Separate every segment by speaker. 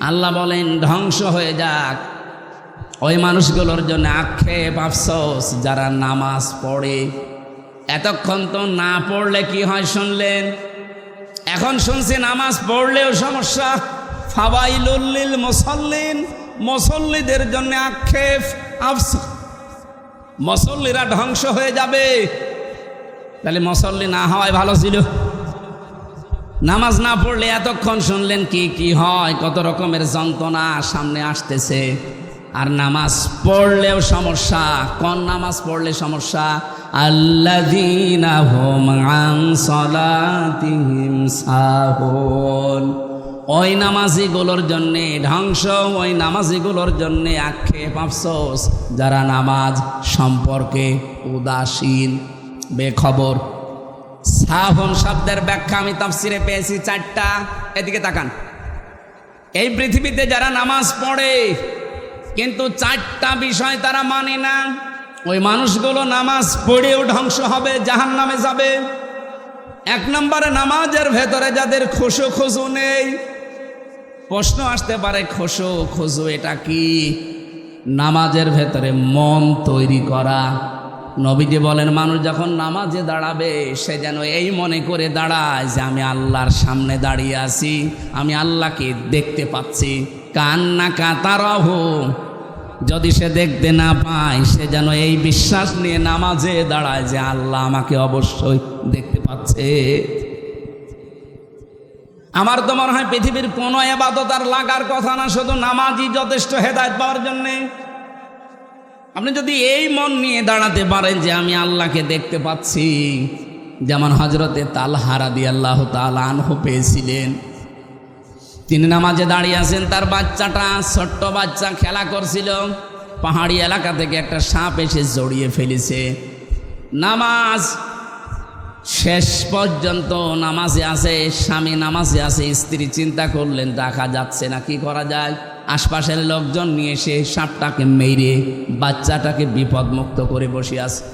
Speaker 1: আল্লাহ বলেন, ধ্বংস হয়ে যাক। ওই মানুষগুলোর জন্য আক্ষেপ আফসোস, যারা নামাজ পড়ে। এতক্ষণ তো না পড়লে কি হয় শুনলেন? এখন শুনছি নামাজ পড়লেও সমস্যা। ফাবাইলুল্লিল মুসল্লিন, মুসল্লিদের জন্য আক্ষেপ আফসোস। মুসল্লিরা ধ্বংস হয়ে যাবে। তাহলে মুসল্লি না হওয়াই ভালো ছিল। নামাজ না পড়লে এতক্ষণ শুনলেন কি কি হয়? কত রকমের যন্ত্রণা সামনে আসতেছে। আর নামাজ পড়লেও সমস্যা। কোন নামাজ পড়লে সমস্যা? সাহুন। ওই নামাজিগুলোর জন্যে ধ্বংস, ওই নামাজিগুলোর জন্যে আক্ষেপ আফসোস। যারা নামাজ সম্পর্কে উদাসীন, বেখবর সাহন শব্দের ব্যাখ্যা আমি তাফসিরে পেয়েছি চারটা। এদিকে তাকান। এই পৃথিবীতে যারা নামাজ পড়ে, কিন্তু চারটা বিষয় তারা মানে না। ওই মানুষগুলো নামাজ পড়েও ধ্বংস হবে জাহান নামে যাবে। এক নম্বরে নামাজের ভেতরে যাদের খুশু খুশু নেই, প্রশ্ন আসতে পারে খুশু খুশু এটা কি? নামাজের ভেতরে মন তৈরি করা নবীজি বলেন, মানুষ যখন নামাজে দাঁড়াবে, সে যেন এই মনে করে দাঁড়ায় যে আমি আল্লাহর সামনে দাঁড়িয়ে আছি, আমি আল্লাহকে দেখতে পাচ্ছি। কান্না কাতারহ যদি সে দেখতে না পায়, সে যেন এই বিশ্বাস নিয়ে নামাজে দাঁড়ায় যে আল্লাহ আমাকে অবশ্যই দেখতে পাচ্ছে। আমার তো মনে হয় পৃথিবীর কোনো এবাদত আর লাগার কথা না, শুধু নামাজই যথেষ্ট হেদায়ত পাওয়ার জন্যে। আপনি যদি এই মন নিয়ে দাঁড়াতে পারেন যে আমি আল্লাহকে দেখতে পাচ্ছি, যেমন হজরতে তালহারা দিয়ে আল্লাহ তাল আনহ পেয়েছিলেন। তিনি নামাজে দাঁড়িয়ে আছেন, তার বাচ্চাটা ছোট্ট বাচ্চা খেলা করছিল। পাহাড়ি এলাকা থেকে একটা সাপ এসে জড়িয়ে ফেলেছে। নামাজ শেষ পর্যন্ত নামাজে আছে, স্বামী নামাজে আছে, স্ত্রী চিন্তা করলেন, দেখা যাচ্ছে না, কি করা যায়? আশপাশের লোকজন নিয়ে এসে সাপটাকে মেরে, বাচ্চাটাকে বিপদমুক্ত করে বসে আছে।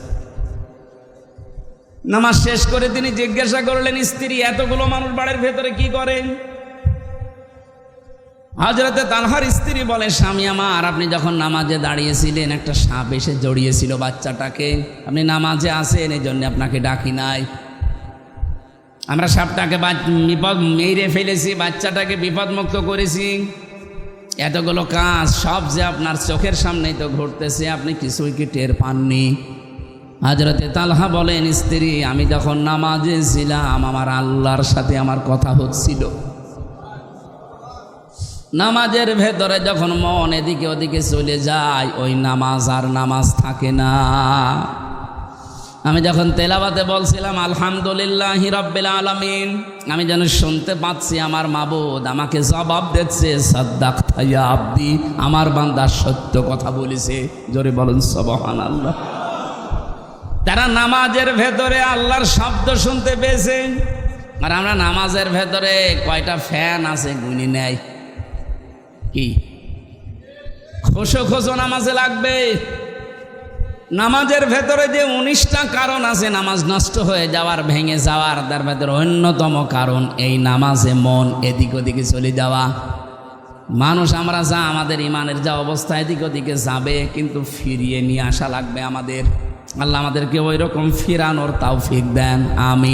Speaker 1: নামাজ শেষ করে তিনি জিজ্ঞাসা করলেন, স্ত্রী, এতগুলো মানুষ বাড়ির ভেতরে কি করেন? হজরতে তালহার স্ত্রী বলে, স্বামী আমার, আপনি যখন নামাজে দাঁড়িয়েছিলেন, একটা সাপ এসে জড়িয়েছিল বাচ্চাটাকে। আপনি নামাজে আসেন এই জন্য আপনাকে ডাকি নাই। আমরা সাপটাকে বিপদ, মেরে ফেলেছি, বাচ্চাটাকে বিপদমুক্ত করেছি। এতগুলো কাজ, সব যে আপনার চোখের সামনেই তো ঘটতেছে, আপনি কিছুই কি টের পাননি? হাজরতে তালহা বলেন, স্ত্রী, আমি যখন নামাজে ছিলাম, আমার আল্লাহর সাথে আমার কথা হচ্ছিল। নামাজের ভেতরে যখন মন এদিকে ওদিকে চলে যায়, ওই নামাজ আর নামাজ থাকে না। আমি যখন তেলাবাতে বলছিলাম, আলহামদুলিল্লাহ হিরব্বিল আলমিন আমি যেন শুনতে পাচ্ছি আমার মাবুদ আমাকে জবাব দিচ্ছে, সাদ্দাক থাইয়া আব্দি, আমার বান্দার সত্য কথা বলেছে। জোরে বলুন সবহান আল্লাহ তারা নামাজের ভেতরে আল্লাহর শব্দ শুনতে পেয়েছে। আর আমরা নামাজের ভেতরে কয়টা ফ্যান আছে গুনি নেয়। কি? খোসো খোসো নামাজে লাগবে। নামাজের ভেতরে যে উনিশটা কারণ আছে, নামাজ নষ্ট হয়ে যাওয়ার, ভেঙে যাওয়ার, তার ভেতরে অন্যতম কারণ এই নামাজে মন এদিক ওদিকে চলে যাওয়া। মানুষ আমরা যা, আমাদের ইমানের যা অবস্থা এদিক ওদিকে যাবে, কিন্তু ফিরিয়ে নিয়ে আসা লাগবে আমাদের। আল্লাহ আমাদেরকে ওই রকম ফিরানোর তাও ফিক দেন। আমি